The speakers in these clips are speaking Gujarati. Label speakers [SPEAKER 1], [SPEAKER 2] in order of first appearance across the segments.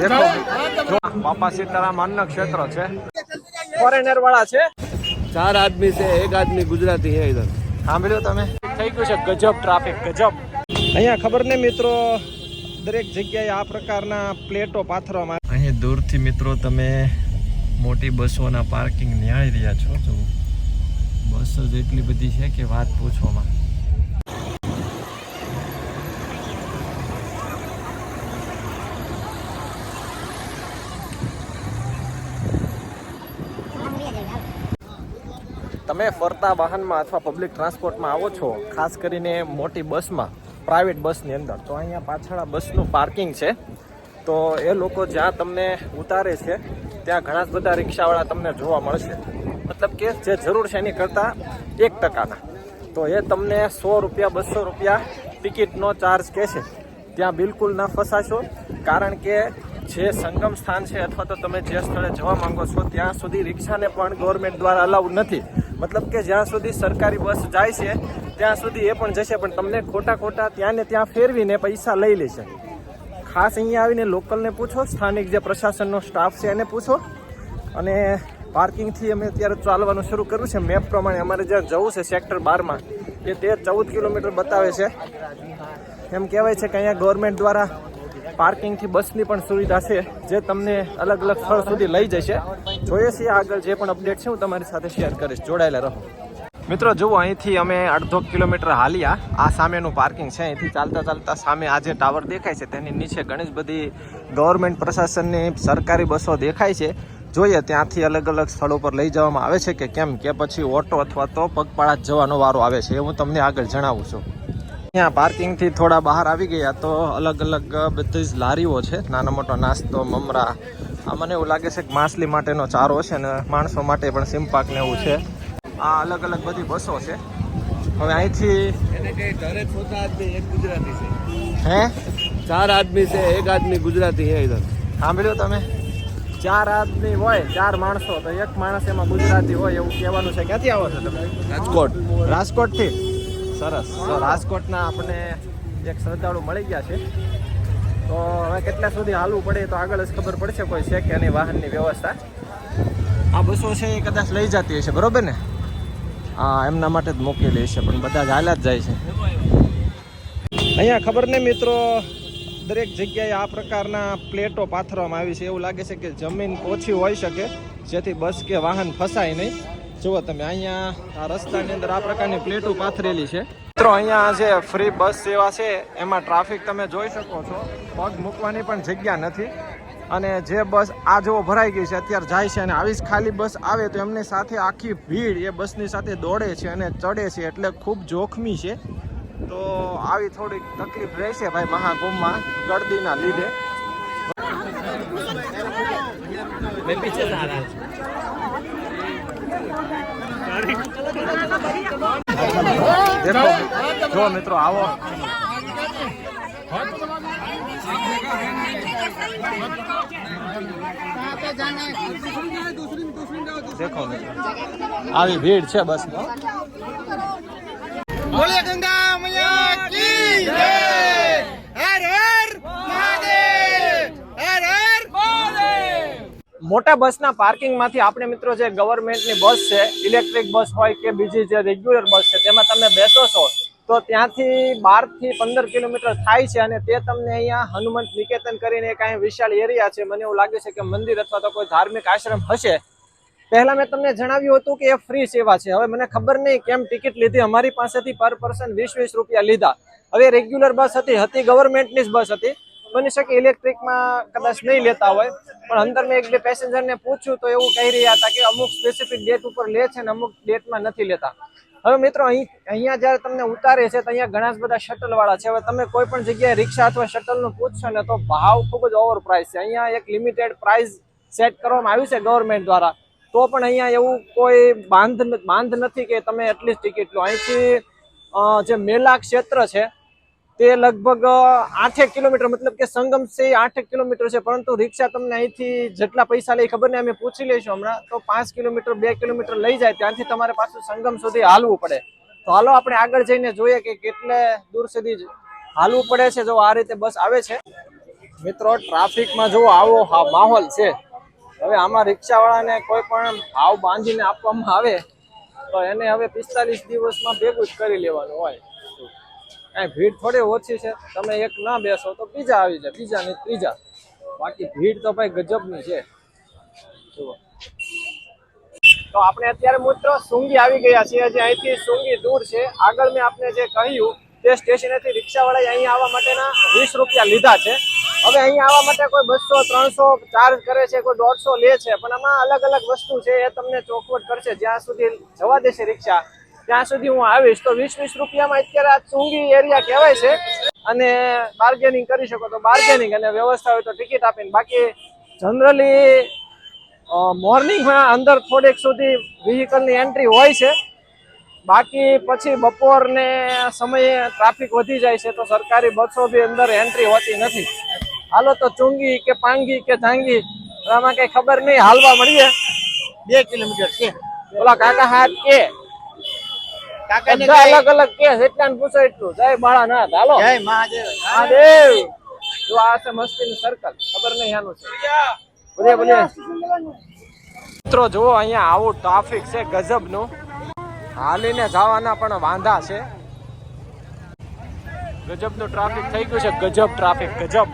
[SPEAKER 1] દેખો બાપા સીતારામ અન્ન ક્ષેત્ર છે. ફોરેનર વાળા છે.
[SPEAKER 2] ચાર આદમી છે એક આદમી ગુજરાતી હે ઇધર.
[SPEAKER 1] સાંભળ્યું તમે? થઈ ગયું છે ગજબ ટ્રાફિક ગજબ. અહીંયા ખબર ને મિત્રો દરેક જગ્યાએ આ પ્રકારના પ્લેટો પાથરવામાં અહીં દૂરથી મિત્રો તમે મોટી બસોના પાર્કિંગ નિહાળી રહ્યા છો. જો બસ જ એટલી બધી છે કે વાત પૂછવામાં. તમે ફરતા વાહનમાં અથવા પબ્લિક ટ્રાન્સપોર્ટમાં આવો છો, ખાસ કરીને મોટી બસમાં પ્રાઇવેટ બસની અંદર, તો અહીંયા પાછળ બસનું પાર્કિંગ છે. તો એ લોકો જ્યાં તમને ઉતારે છે, ત્યાં ઘણા બધા રિક્ષાવાળા તમને જોવા મળશે. મતલબ કે જે જરૂર છે એની કરતાં એક ટકાના. તો એ તમને સો રૂપિયા, બસો રૂપિયા ટિકિટનો ચાર્જ કહેશે ત્યાં બિલકુલ ના ફસાશો, કારણ કે જે સંગમ સ્થાન છે અથવા તો તમે જે સ્થળે જવા માંગો છો, ત્યાં સુધી રિક્ષાને પણ ગવર્મેન્ટ દ્વારા અલાઉડ નથી. મતલબ કે જ્યાં સુધી સરકારી બસ જાય છે, ત્યાં સુધી એ પણ જશે, પણ તમને ખોટા ખોટા ત્યાં ને ત્યાં ફેરવીને પૈસા લઈ લેશે. ખાસ અહીંયા આવીને લોકલને પૂછો, સ્થાનિક જે પ્રશાસનનો સ્ટાફ છે એને પૂછો. અને પાર્કિંગથી અમે અત્યારે ચાલવાનું શરૂ કર્યું છે. મેપ પ્રમાણે અમારે જ્યાં જવું છે સેક્ટર બારમાં એ તે ચૌદ કિલોમીટર બતાવે છે. એમ કહેવાય છે કે અહીંયા ગવર્મેન્ટ દ્વારા પાર્કિંગથી બસની પણ સુવિધા છે, જે તમને અલગ અલગ સ્થળ સુધી લઈ જશે. જોઈએ છીએ આગળ જે પણ અપડેટ છે, હું તમારી સાથે શેર કરીશ. જોડાયેલા રહો. મિત્રો, જુઓ, અહીંથી અમે અડધો કિલોમીટર હાલ્યા. આ સામેનું પાર્કિંગ છે, અહીંથી ચાલતા ચાલતા સામે આ જે ટાવર દેખાય છે, તેની નીચે ઘણી બધી ગવર્મેન્ટ પ્રશાસનની સરકારી બસો દેખાય છે. જોઈએ, ત્યાંથી અલગ અલગ સ્થળો પર લઈ જવામાં આવે છે કે કેમ? કે પછી ઓટો અથવા તો પગપાળા જવાનો વારો આવે છે એ હું તમને આગળ જણાવું છું. ત્યાં પાર્કિંગથી થોડા બહાર આવી ગયા તો અલગ અલગ બધી જ લારીઓ છે. નાનો મોટો નાસ્તો મમરા. આ મને એવું લાગે છે કે માછલી માટેનો ચારો છે ને માણસો માટે પણ સિમ્પાક ને એવું છે. આ અલગ અલગ બધી બસો છે. હવે અહીંથી હે?
[SPEAKER 2] ચાર આદમી છે એક આદમી ગુજરાતી હે ઇધર
[SPEAKER 1] સાંભળ્યું તમે? ચાર આદમી હોય ચાર માણસો. તો એક માણસ એમાં ગુજરાતી હોય એવું કહેવાનું છે. ક્યાંથી આવો છો તમે?
[SPEAKER 2] રાજકોટ.
[SPEAKER 1] રાજકોટથી? સરસ રાજકોટના આપણને એક શ્રદ્ધાળુ મળી ગયા છે. તો હવે કેટલા સુધી હાલવું પડે તો આગળ જ ખબર પડશે કોઈ છે કે એની વાહનની વ્યવસ્થા. આ બસો છે એ કદાચ લઈ જતી હશે બરોબર ને? હા એમના માટે જ મૂકેલી હશે પણ બધા જ હાલ્યા જ જાય છે. અહીંયા ખબર ને મિત્રો દરેક જગ્યાએ આ પ્રકારના પ્લેટો પાથરવામાં આવી છે. એવું લાગે છે કે જમીન ઓછી હોઈ શકે જેથી બસ કે વાહન ફસાય નહીં. જુઓ તમે અહીંયા આ રસ્તાની અંદર આ પ્રકારની પ્લેટો પાથરેલી છે. મિત્રો અહીંયા જે ફ્રી બસ સેવા છે એમાં ટ્રાફિક તમે જોઈ શકો છો. પગ મૂકવાની પણ જગ્યા નથી. અને જે બસ આ જેવો ભરાઈ ગઈ છે અત્યારે જાય છે અને આવી જ ખાલી બસ આવે તો એમની સાથે આખી ભીડ એ બસની સાથે દોડે છે અને ચડે છે એટલે ખૂબ જોખમી છે. તો આવી થોડીક તકલીફ રહેશે ભાઈ મહાકુંભમાં ગળદીના લીધે. દેખો જો મિત્રો આવો. દેખો આવી ભીડ છે બસ
[SPEAKER 3] ગંગા મૈયા
[SPEAKER 1] મોટા બસના પાર્કિંગમાંથી આપણે મિત્રો જે ગવર્મેન્ટની બસ છે, ઇલેક્ટ્રિક બસ હોય કે બીજી જે રેગ્યુલર બસ છે, તેમાં તમે બેસો છો, તો ત્યાંથી બારથી પંદર કિલોમીટર થાય છે અને તે તમને અહીંયા હનુમંત નિકેતન કરીને એક અહીંયા વિશાળ એરિયા છે. મને એવું લાગે છે કે મંદિર અથવા તો કોઈ ધાર્મિક આશ્રમ હશે. પહેલાં મેં તમને જણાવ્યું હતું કે એ ફ્રી સેવા છે. હવે મને ખબર નહીં કેમ ટિકિટ લીધી. અમારી પાસેથી પર પર્સન વીસ વીસ રૂપિયા લીધા. હવે રેગ્યુલર બસ હતી હતી ગવર્મેન્ટની જ બસ હતી. બની શકે ઇલેક્ટ્રિકમાં કદાચ નહીં લેતા હોય. પણ અંદર મેં એક બે પેસેન્જરને પૂછ્યું તો એવું કહી રહ્યા હતા કે અમુક સ્પેસિફિક ડેટ ઉપર લે છે ને અમુક ડેટમાં નથી લેતા. હવે મિત્રો અહીં, અહીંયા જ્યારે તમને ઉતારે છે તો અહીંયા ઘણા બધા શટલવાળા છે. હવે તમે કોઈ પણ જગ્યાએ રિક્ષા અથવા શટલનું પૂછશો ને તો ભાવ ખૂબ જ ઓવર પ્રાઇસ છે. અહીંયા એક લિમિટેડ પ્રાઇસ સેટ કરવામાં આવ્યું છે ગવર્મેન્ટ દ્વારા. તો પણ અહીંયા એવું કોઈ બાંધ બાંધ નથી કે તમે એટલીસ્ટ ટિકિટ લો. અહીંથી જે મેલા ક્ષેત્ર છે તે લગભગ આઠેક કિલોમીટર, મતલબ કે સંગમ છે આઠેક કિલોમીટર છે, પરંતુ રિક્ષા તમને અહીંથી જેટલા પૈસા લઈ ખબર નહીં, અમે પૂછી લઈશું હમણાં. તો પાંચ કિલોમીટર, બે કિલોમીટર લઈ જાય, ત્યાંથી તમારે પાછું સંગમ સુધી હાલવું પડે. તો હાલો આપણે આગળ જઈને જોઈએ કે કેટલે દૂર સુધી હાલવું પડે છે, જો આ રીતે બસ આવે છે. મિત્રો, ટ્રાફિકમાં જો આવો માહોલ છે, હવે આમાં રિક્ષાવાળાને કોઈ પણ ભાવ બાંધીને આપવામાં આવે, તો એને હવે પિસ્તાલીસ દિવસમાં ભેગું જ કરી લેવાનું હોય. કાંઈ ભીડ થોડી ઓછી છે. તમે એક ના બેસો તો બીજા આવી જાય, બીજા ને ત્રીજા. બાકી ભીડ તો ભાઈ ગજબની છે. જુઓ. તો આપણે અત્યારે મિત્રો સુંગી આવી ગયા છીએ, જે અહીંથી સુંગી દૂર છે. આગળ મેં આપને જે કહ્યું, તે સ્ટેશનેથી રિક્ષાવાળાએ અહીંયા આવવા માટેના વીસ રૂપિયા લીધા છે. હવે અહીંયા આવવા માટે કોઈ બસો, ત્રણસો ચાર્જ કરે છે, કોઈ દોઢસો લે છે, પણ આમાં અલગ અલગ વસ્તુ છે, એ તમને ચોખવટ કરશે. જ્યાં સુધી જવા દેશે રિક્ષા ત્યાં સુધી હું આવીશ તો વીસ વીસ રૂપિયામાં અત્યારે આ ચુંગી એરિયા કહેવાય છે. અને બાર્ગેનિંગ કરી શકો તો બાર્ગેનિંગ અને વ્યવસ્થા હોય તો ટિકિટ આપીને. બાકી જનરલી મોર્નિંગમાં અંદર થોડીક સુધી વ્હીકલની એન્ટ્રી હોય છે. બાકી પછી બપોરને સમયે ટ્રાફિક વધી જાય છે તો સરકારી બસો બી અંદર એન્ટ્રી હોતી નથી. હાલો તો ચુંગી કે પાંગી કે જાંગી આમાં કઈ ખબર નહીં. હાલવા મળીએ.
[SPEAKER 3] બે કિલોમીટર છે.
[SPEAKER 1] ઓલા કાકા હાથ કે.
[SPEAKER 3] કાકાને
[SPEAKER 1] અલગ અલગ કે જેટલા ને પૂછો એટલું. જય બાળાનાથ. હાલો.
[SPEAKER 3] જય મહાદેવ.
[SPEAKER 1] મહાદેવ. જો આ છે મસ્તીનું સર્કલ ખબર નહીં આનું છે. બોલીએ બોલીએ મિત્રો જુઓ અહીંયા આવું ટ્રાફિક છે ગજબનું હાલીને જવાના પણ વાંધા છે. ગજબનું ટ્રાફિક થઈ ગયું છે. ગજબ ટ્રાફિક ગજબ.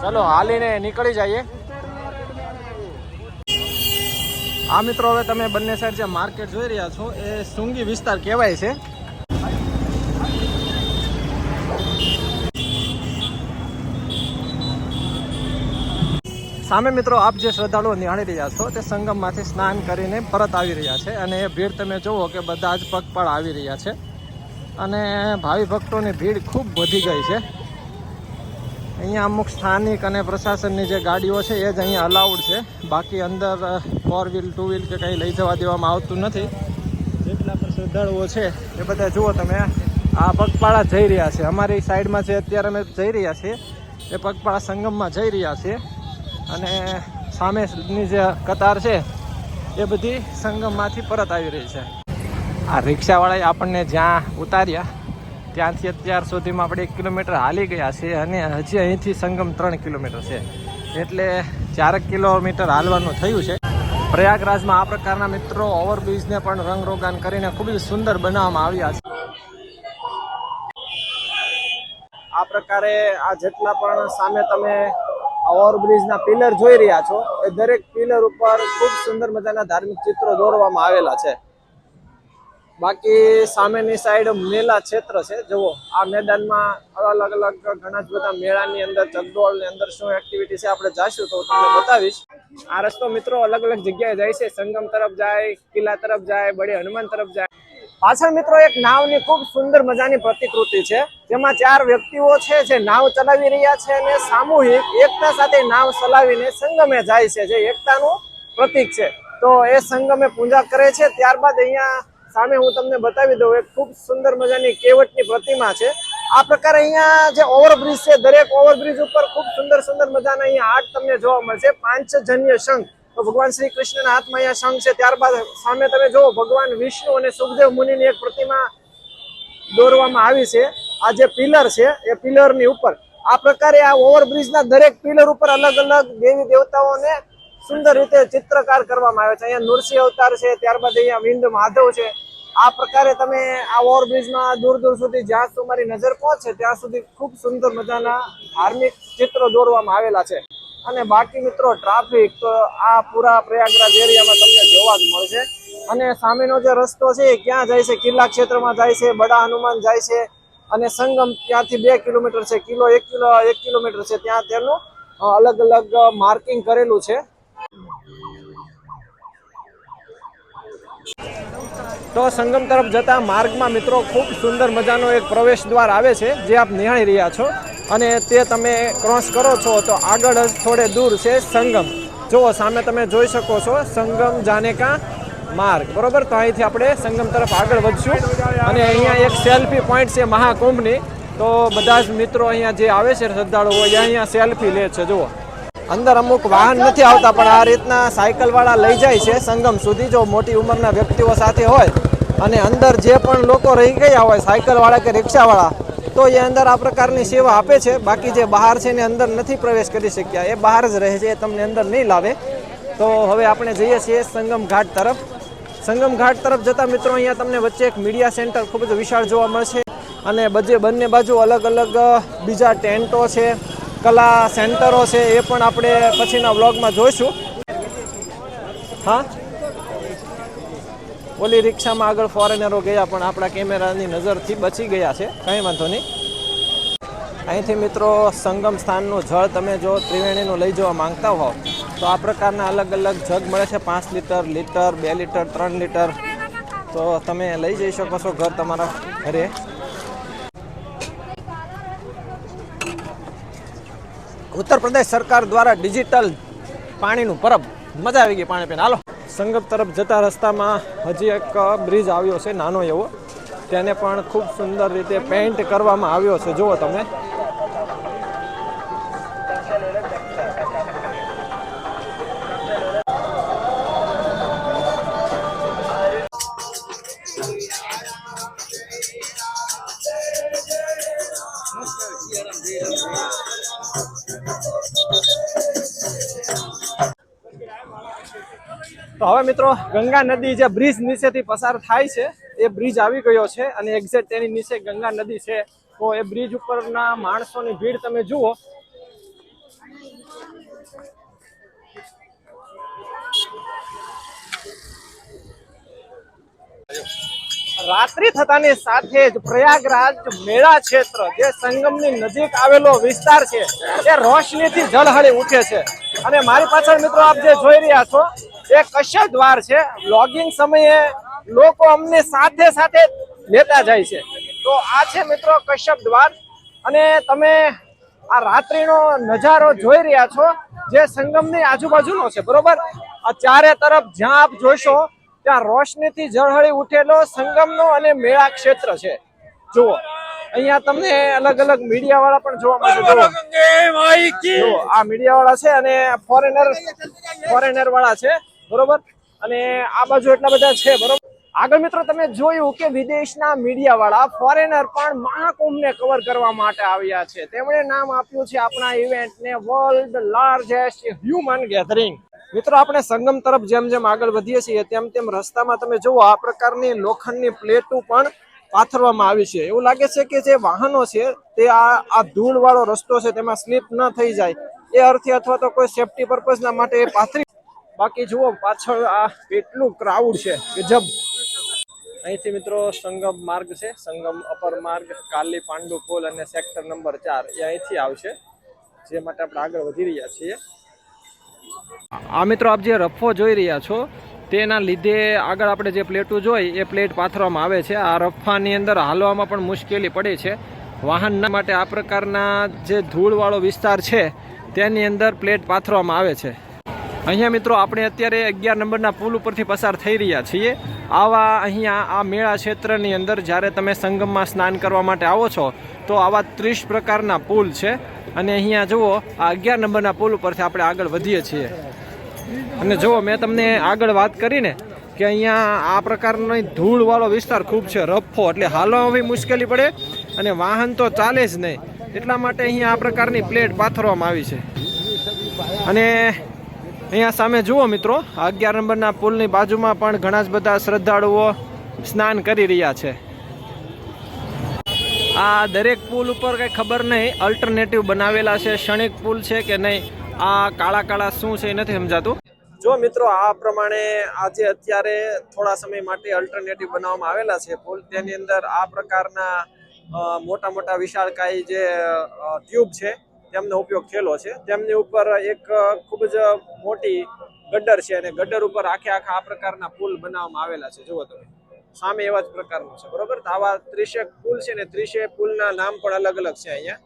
[SPEAKER 1] ચલો હાલીને નીકળી જઈએ. આ મિત્રો, હવે તમે બંને સાઈડ જે માર્કેટ જોઈ રહ્યા છો, એ સુંગી વિસ્તાર કહેવાય છે. સામે મિત્રો, આપ જે શ્રદ્ધાળુઓ નિહાળી રહ્યા છો, તે સંગમમાંથી સ્નાન કરીને પરત આવી રહ્યા છે અને એ ભીડ તમે જુઓ કે બધા જ પગપાળ આવી રહ્યા છે અને ભાવિ ભક્તોની ભીડ ખૂબ વધી ગઈ છે. અહીંયા અમુક સ્થાનિક અને પ્રશાસનની જે ગાડીઓ છે, એ જ અહીંયા અલાઉડ છે. બાકી અંદર ફોર વ્હીલ ટુ વ્હીલ કે કંઈ લઈ જવા દેવામાં આવતું નથી. જેટલા પણ શ્રદ્ધાળુઓ છે, એ બધા જુઓ તમે આ પગપાળા જઈ રહ્યા છે. અમારી સાઈડમાં જે અત્યારે અમે જઈ રહ્યા છીએ, એ પગપાળા સંગમમાં જઈ રહ્યા છીએ. અને સામેની જે કતાર છે, એ બધી સંગમમાંથી પરત આવી રહી છે. આ રિક્ષાવાળાએ આપણને જ્યાં ઉતાર્યા, ત્યાંથી અત્યાર સુધીમાં આપણે એક કિલોમીટર હાલી ગયા છે અને હજી અહીંથી સંગમ ત્રણ કિલોમીટર છે. એટલે ચારક કિલોમીટર હાલવાનું થયું છે. પ્રયાગરાજમાં આ પ્રકારના મિત્રો ઓવરબ્રિજને પણ રંગરોગાન કરીને ખૂબ જ સુંદર બનાવવામાં આવ્યા છે. આ પ્રકારે આ જેટલા પણ સામે તમે ઓવરબ્રિજના પિલર જોઈ રહ્યા છો, એ દરેક પિલર ઉપર ખૂબ સુંદર મજાના ધાર્મિક ચિત્રો દોરવામાં આવેલા છે. બાકી સામેની સાઈડ મેલા ક્ષેત્ર છે. જુઓ, આ મેદાનમાં અલગ અલગ ઘણા જ બધા મેળાની અંદર ચકડોળની અંદર શું એક્ટિવિટી છે આપણે જાશું તો તમને બતાવીશ. આ રસ્તો મિત્રો અલગ અલગ જગ્યાએ જાય છે. સંગમ તરફ જાય, કિલ્લા તરફ જાય બડી હનુમાન તરફ જાય. પાછળ મિત્રો એક નાવની ખૂબ સુંદર મજાની પ્રતિકૃતિ છે. જેમાં ચાર વ્યક્તિઓ છે જે નાવ ચલાવી રહ્યા છે અને સામૂહિક એકતા સાથે નાવ ચલાવીને સંગમે જાય છે. જે એકતાનું પ્રતીક છે. તો એ સંગમે પૂજા કરે છે. ત્યારબાદ અહીંયા સામે હું તમને બતાવી દઉં, એક ખૂબ સુંદર મજાની કેવટની પ્રતિમા છે. આ પ્રકારે અહીંયા જે ઓવરબ્રિજ છે, દરેક ઓવરબ્રિજ ઉપર ખૂબ સુંદર સુંદર મજાના અહીંયા આર્ટ તમને જોવા મળશે. પાંચજન્ય શંખ. તો ભગવાન શ્રી કૃષ્ણના હાથમાં અહીંયા શંખ છે. ત્યારબાદ સામે તમે જુઓ, ભગવાન વિષ્ણુ અને સુખદેવ મુનિની એક પ્રતિમા દોરવામાં આવી છે. આ જે પિલર છે, એ પિલરની ઉપર. આ પ્રકારે આ ઓવરબ્રિજના દરેક પિલર ઉપર અલગ અલગ દેવી દેવતાઓને સુંદર રીતે ચિત્રકાર કરવામાં આવે છે. અહીંયા નૃસિંહ અવતાર છે, ત્યારબાદ અહીંયા વિંદ માધવ છે. આ પ્રકારે તમે આ ઓવરબ્રિજમાં દૂર દૂર સુધી જ્યાં તમારી નજર પહોંચે ત્યાં સુધી ખૂબ સુંદર મજાના ધાર્મિક ચિત્રો દોરવામાં આવેલા છે. અને બાકી મિત્રો, ટ્રાફિક તો આ પૂરા પ્રયાગરાજ એરિયામાં તમને જોવા જ મળશે. અને સામેનો જે રસ્તો છે એ ક્યાં જાય છે? કિલ્લા ક્ષેત્રમાં જાય છે, બડા હનુમાન જાય છે અને સંગમ ત્યાંથી બે કિલોમીટર છે કિલો એક કિલો, એક કિલોમીટર છે. ત્યાં તેનું અલગ અલગ માર્કિંગ કરેલું છે. તો સંગમ તરફ જતા માર્ગમાં મિત્રો ખૂબ સુંદર મજાનો એક પ્રવેશ દ્વાર આવે છે, જે આપ નિહાળી રહ્યા છો. અને તે તમે ક્રોસ કરો છો તો આગળ જ થોડે દૂર છે સંગમ. જુઓ, સામે તમે જોઈ શકો છો સંગમ જાનેકા માર્ગ. બરોબર? તો અહીંથી આપણે સંગમ તરફ આગળ વધશું. અને અહીંયા એક સેલ્ફી પોઈન્ટ છે મહાકુંભની. તો બધા જ મિત્રો અહીંયા જે આવે છે, શ્રદ્ધાળુઓ અહીંયા સેલ્ફી લે છે. જુઓ. અંદર અમુક વાહન નથી આવતા, પણ આ રીતના સાયકલ વાળા લઈ જાય છે સંગમ સુધી. જો મોટી ઉંમરના વ્યક્તિઓ સાથે હોય અને અંદર જે પણ લોકો રહી ગયા હોય, સાયકલ વાળા કે રિક્ષા વાળા, તો એ અંદર આ પ્રકારની સેવા આપે છે. બાકી જે બહાર છે એને અંદર નથી પ્રવેશ કરી શક્યા. એ બહાર જ રહે છે, એ તમને અંદર નહીં લાવે. તો હવે આપણે જઈએ છીએ સંગમ ઘાટ તરફ. સંગમ ઘાટ તરફ જતા મિત્રો, અહીંયા તમને વચ્ચે એક મીડિયા સેન્ટર ખૂબ જ વિશાળ જોવા મળશે. અને બધે બંને બાજુ અલગ અલગ બીજા ટેન્ટો છે. કલા સેન્ટરો છે એ પણ આપણે પછીના વ્લોગમાં જોઈશું. હા? ઓલી રિક્ષામાં આગળ ફોરેનરો ગયા પણ આપણા કેમેરાની નજરથી બચી ગયા છે. કંઈ વાંધો નહીં. અહીંથી મિત્રો સંગમ સ્થાનનું જળ તમે જો ત્રિવેણીનું લઈ જવા માંગતા હો, તો આ પ્રકારના અલગ અલગ જગ મળે છે. પાંચ લીટર લીટર, બે લીટર, ત્રણ લીટર. તો તમે લઈ જઈ શકો છો ઘર તમારા ઘરે. ઉત્તર પ્રદેશ સરકાર દ્વારા ડિજિટલ પાણીનું પરબ. મજા આવી ગઈ પાણી પીને. હાલો. સંગમ તરફ જતા રસ્તામાં હજી એક બ્રિજ આવ્યો છે, નાનો એવો. તેને પણ ખૂબ સુંદર રીતે પેઇન્ટ કરવામાં આવ્યો છે. જુઓ તમે. તો હવે મિત્રો, ગંગા નદી જે બ્રિજ નીચેથી પસાર થાય છે, એ બ્રિજ આવી ગયો છે અને એક્ઝેક્ટ તેની નીચે ગંગા નદી છે. તો એ બ્રિજ ઉપરના માણસોની ભીડ તમે જુઓ. રાત્રિ થતાની સાથે જ પ્રયાગરાજ મેળા ક્ષેત્ર, જે સંગમની નજીક આવેલો વિસ્તાર છે, એ રોશનીથી ઝળહળી ઉઠે છે. અને મારી પાછળ મિત્રો, આપ જે જોઈ રહ્યા છો એ કશ્યપ દ્વાર છે? લોગિંગ સમયે લોકો અમને સાથે સાથે લેતા જાય છે. તો આ છે મિત્રો કશ્યપ દ્વાર. અને તમે આ રાત્રિનો નજારો જોઈ રહ્યા છો જે સંગમની આજુબાજુનો છે બરોબર? આ ચારે તરફ જ્યાં આપ જોશો ત્યાં રોશનીથી ઝળહળી ઉઠેલો સંગમનો અને મેળા ક્ષેત્ર છે. જુઓ. અહીંયા તમને અલગ અલગ મીડિયા વાળા પણ જોવા મળશે. આ મીડિયા વાળા છે અને ફોરેનર ફોરેનર વાળા છે. બરોબર? અને આ બાજુ એટલા બધા છે, બરોબર? આગળ મિત્રો, તમે જોયું કે વિદેશના મીડિયા વાળા ફોરેનર પણ મહાકુંભને કવર કરવા માટે આવ્યા છે. તેમણે નામ આપ્યું છે આપણા ઇવેન્ટને વર્લ્ડ લાર્જેસ્ટ હ્યુમન ગેધરિંગ મિત્રો, આપણે સંગમ તરફ જેમ જેમ આગળ વધીએ છીએ, તેમ તેમ રસ્તામાં તમે જુઓ, આ પ્રકારની લોખંડની પ્લેટો પણ પાથરવામાં આવી છે. એવું લાગે છે કે જે વાહનો છે, તે આ આ ધૂળવાળો રસ્તો છે, તેમાં સ્લીપ ન થઈ જાય. એ અર્થે અથવા તો કોઈ સેફટી પર્પઝના માટે પાથરી બાકી જુઓ, પાછળ આ કેટલું ક્રાઉડ છે. ગજબ. અહીંથી મિત્રો સંગમ માર્ગ છે. સંગમ અપર માર્ગ, કાલી પાંડુ પોલ અને સેક્ટર નંબર ચાર એ અહીંથી આવશે. જે માટે આપણે આગળ વધી રહ્યા છીએ. આ મિત્રો આપ જે રફો જોઈ રહ્યા છો, તેના લીધે આગળ આપણે જે પ્લેટો જોઈ, એ પ્લેટ પાથરવામાં આવે છે. આ રફાની અંદર હાલવામાં પણ મુશ્કેલી પડે છે. વાહનના માટે આ પ્રકારના જે ધૂળવાળો વિસ્તાર છે, તેની અંદર પ્લેટ પાથરવામાં આવે છે. અહીંયા મિત્રો આપણે અત્યારે અગિયાર નંબરના પુલ ઉપરથી પસાર થઈ રહ્યા છીએ. આવા અહીંયા આ મેળા ક્ષેત્રની અંદર જ્યારે તમે સંગમમાં સ્નાન કરવા માટે આવો છો, તો આવા ત્રીસ પ્રકારના પુલ છે. અને અહીંયા જુઓ, આ અગિયાર નંબરના પુલ ઉપરથી આપણે આગળ વધીએ છીએ. અને જુઓ, મેં તમને આગળ વાત કરીને કે અહીંયા આ પ્રકારનો ધૂળવાળો વિસ્તાર ખૂબ છે, રફો, એટલે હાલવામાં મુશ્કેલી પડે અને વાહન તો ચાલે જ નહીં. એટલા માટે અહીંયા આ પ્રકારની પ્લેટ પાથરવામાં આવી છે. અને અહીંયા સામે જુઓ મિત્રો, અગિયાર નંબરના પુલની બાજુમાં પણ ઘણા જ બધા શ્રદ્ધાળુઓ સ્નાન કરી રહ્યા છે. આ દરેક પુલ ઉપર કંઈ ખબર નહીં અલ્ટરનેટિવ બનાવેલા છે, ક્ષણિક પુલ છે કે નહીં, આ કાળા કાળા શું છે એ નથી સમજાતું. જો મિત્રો, આ પ્રમાણે આજે અત્યારે થોડા સમય માટે અલ્ટરનેટિવ બનાવવામાં આવેલા છે પુલ. તેની અંદર આ પ્રકારના મોટા મોટા વિશાળકાય જે ટ્યુબ છે તેમનો ઉપયોગ થયેલો છે. તેમની ઉપર એક ખૂબ જ મોટી ગડ્ડર છે અને ગડ્ડર ઉપર આખે આખા આ પ્રકારના પુલ બનાવવામાં આવેલા છે. જુઓ તમે. સામે એવા જ પ્રકારનું છે. બરોબર? આવા ત્રીસેક પુલ છે ને ત્રીસે પુલના નામ પણ અલગ અલગ છે અહીંયા.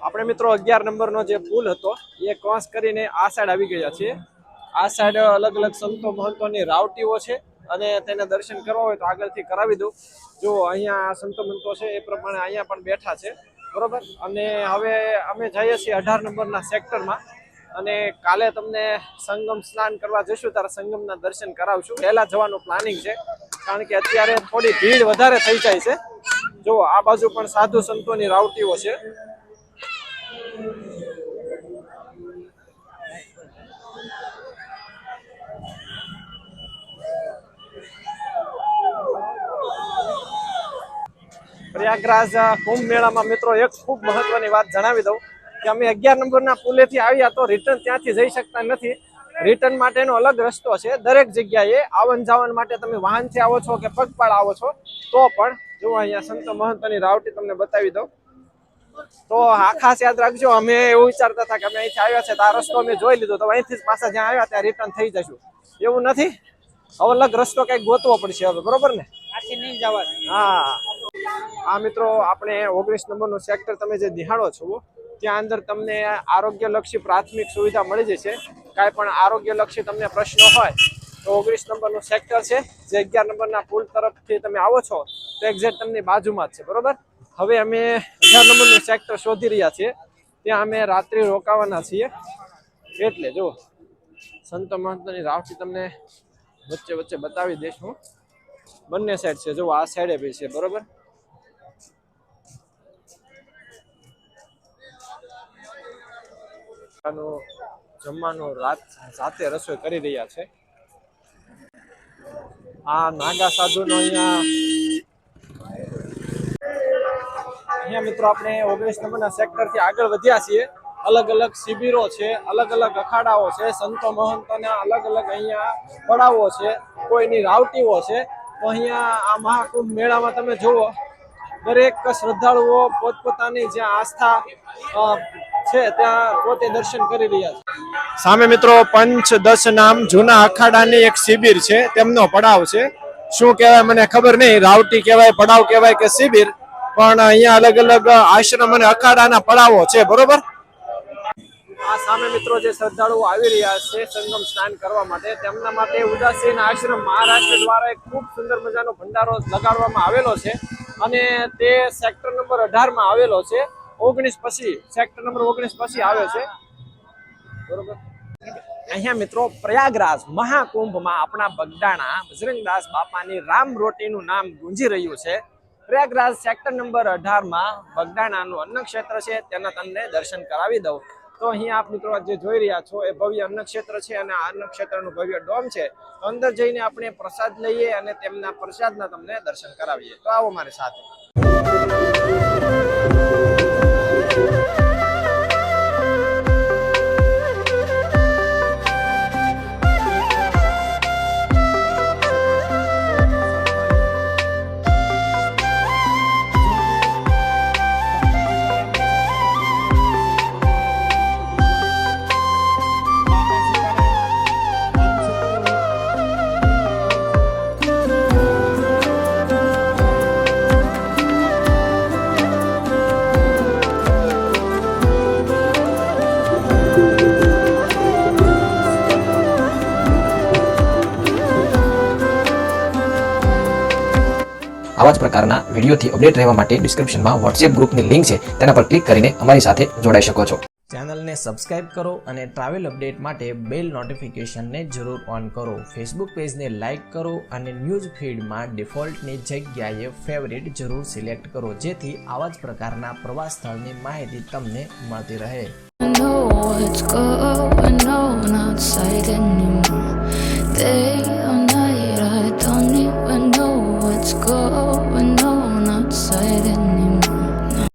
[SPEAKER 1] આપણે મિત્રો અગિયાર નંબરનો જે પુલ હતો, એ ક્રોસ કરીને આ સાઈડ આવી ગયા છીએ. આ સાઈડ અલગ અલગ સંતો મહંતોની રાવટીઓ છે અને તેને દર્શન કરવા હોય તો આગળથી કરાવી દઉં. જો અહીંયા સંતો મંતો છે, એ પ્રમાણે અહીંયા પણ બેઠા છે. બરોબર? અને હવે અમે જઈએ છીએ અઢાર નંબરના સેક્ટરમાં. અને કાલે તમને સંગમ સ્નાન કરવા જઈશું ત્યારે સંગમના દર્શન કરાવશું. પહેલા જવાનું પ્લાનિંગ છે, કારણ કે અત્યારે થોડી ભીડ વધારે થઈ જાય છે. જો આ બાજુ પણ સાધુ સંતોની રાવટીઓ છે. પ્રયાગરાજ કુંભ મેળામાં મિત્રો એક ખૂબ મહત્વની વાત જણાવી દઉં કે અમે અગિયાર નંબરના પુલેથી આવ્યા તો રિટર્ન ત્યાંથી જઈ શકતા નથી. રિટર્ન માટેનો અલગ રસ્તો છે. દરેક જગ્યાએ આવન જાવન માટે તમે વાહનથી આવો છો કે પગપાળ આવો છો તો પણ જો અહીંયા સંતો મહંતોની રાવટી તમને બતાવી દઉં. તો આ ખાસ યાદ રાખજો અમે એવું વિચારતા હતા કે અમે અહીંથી આવ્યા છે તો આ રસ્તો અમે જોઈ લીધો. તો અહીંથી જ પાછા જ્યાં આવ્યા ત્યાં રિટર્ન થઈ જશું. એવું નથી? અલગ રસ્તો કંઈક ગોતવો પડશે હવે બરોબર ને?
[SPEAKER 3] આથી નહીં જવા
[SPEAKER 1] હા. આ મિત્રો આપણે ઓગણીસ નંબરનું સેક્ટર તમે જે નિહાળો છો, ત્યાં અંદર તમને આરોગ્યલક્ષી પ્રાથમિક સુવિધા મળી જશે. કાંઈ પણ આરોગ્યલક્ષી તમને પ્રશ્નો હોય, તો ઓગણીસ નંબરનું સેક્ટર છે, જે અગિયાર નંબરના પુલ તરફથી તમે આવો છો, તો એક્ઝેક્ટ તમને બાજુમાં જ છે, બરોબર? હવે અમે અગિયાર નંબરનું સેક્ટર શોધી રહ્યા છીએ. ત્યાં અમે રાત્રિ રોકાવાના છીએ. એટલે જો સંતો મહંતની રાવથી તમને વચ્ચે વચ્ચે બતાવી દઈશ હું. બંને સાઈડ છે જો આ સાઈડે બી છે, બરોબર? આનું જમવાનું રાત જાતે રસોઈ કરી રહ્યા છે. આ નાગા સાધુનો અહીંયા અહીંયા મિત્રો આપણે ઓગણીસ નંબરના સેક્ટરથી આગળ વધ્યા છીએ. અલગ અલગ શિબિરો છે, અલગ અલગ અખાડાઓ છે, સંતો મહંતોના અલગ અલગ અહીંયા પડાવો છે, કોઈની રાવટીઓ છે. તો અહીંયા આ મહાકુંભ મેળામાં તમે જુઓ, દરેક શ્રદ્ધાળુઓ પોતપોતાની જ્યાં આસ્થા છે ત્યાં પોતે દર્શન કરી રહ્યા છે. સામે મિત્રો પંચ દસ નામ જૂના અખાડાની એક શિબિર છે તેમનો પડાવ છે. શું કહેવાય મને ખબર નહીં રાવટી કહેવાય પડાવ કહેવાય કે શિબિર પણ અહીંયા અલગ અલગ આશ્રમ અને અખાડાના પડાવો છે બરોબર? આ સામે મિત્રો જે શ્રદ્ધાળુઓ આવી રહ્યા છે સંગમ સ્નાન કરવા માટે તેમના માટે ઉદાસીન આશ્રમ મહારાષ્ટ્ર દ્વારા એક ખૂબ સુંદર મજાનો ભંડારો લગાડવામાં આવેલો છે અને તે સેક્ટર નંબર અઢારમાં આવેલો છે. ઓગણીસ પછી સેક્ટર નંબર ઓગણીસ પછી આવે છે. બરોબર? અહીંયા મિત્રો, પ્રયાગરાજ મહાકુંભમાં આપણા બગદાણા, બજરંગદાસ બાપાની રામ રોટીનું નામ ગુંજી રહ્યું છે. પ્રયાગરાજ સેક્ટર નંબર અઢારમાં બગદાણાનું અન્ન ક્ષેત્ર છે, તેના તમને દર્શન કરાવી દઉં. તો અહીંયા આપ મિત્રો જે જોઈ રહ્યા છો, એ ભવ્ય અન્ન ક્ષેત્ર છે અને આ અન્નક્ષેત્રનું ભવ્ય ડોમ છે. તો અંદર જઈને આપણે પ્રસાદ લઈએ અને તેમના પ્રસાદના તમને દર્શન કરાવીએ. તો આવો મારી સાથે.
[SPEAKER 4] આવા જ પ્રકારના વિડીયોથી અપડેટ રહેવા માટે ડિસ્ક્રિપ્શનમાં વોટ્સએપ ગ્રુપની લિંક છે તેના પર ક્લિક કરીને અમારી સાથે જોડાઈ શકો છો.
[SPEAKER 5] ચેનલને સબસ્ક્રાઇબ કરો અને ટ્રાવેલ અપડેટ માટે બેલ નોટિફિકેશનને જરૂર ઓન કરો. ફેસબુક પેજને લાઇક કરો અને ન્યૂઝ ફીડમાં ડિફોલ્ટની જગ્યાએ ફેવરિટ જરૂર સિલેક્ટ કરો જેથી આવા જ પ્રકારના પ્રવાસ સ્થળની માહિતી તમને મળતી રહે.
[SPEAKER 6] What's going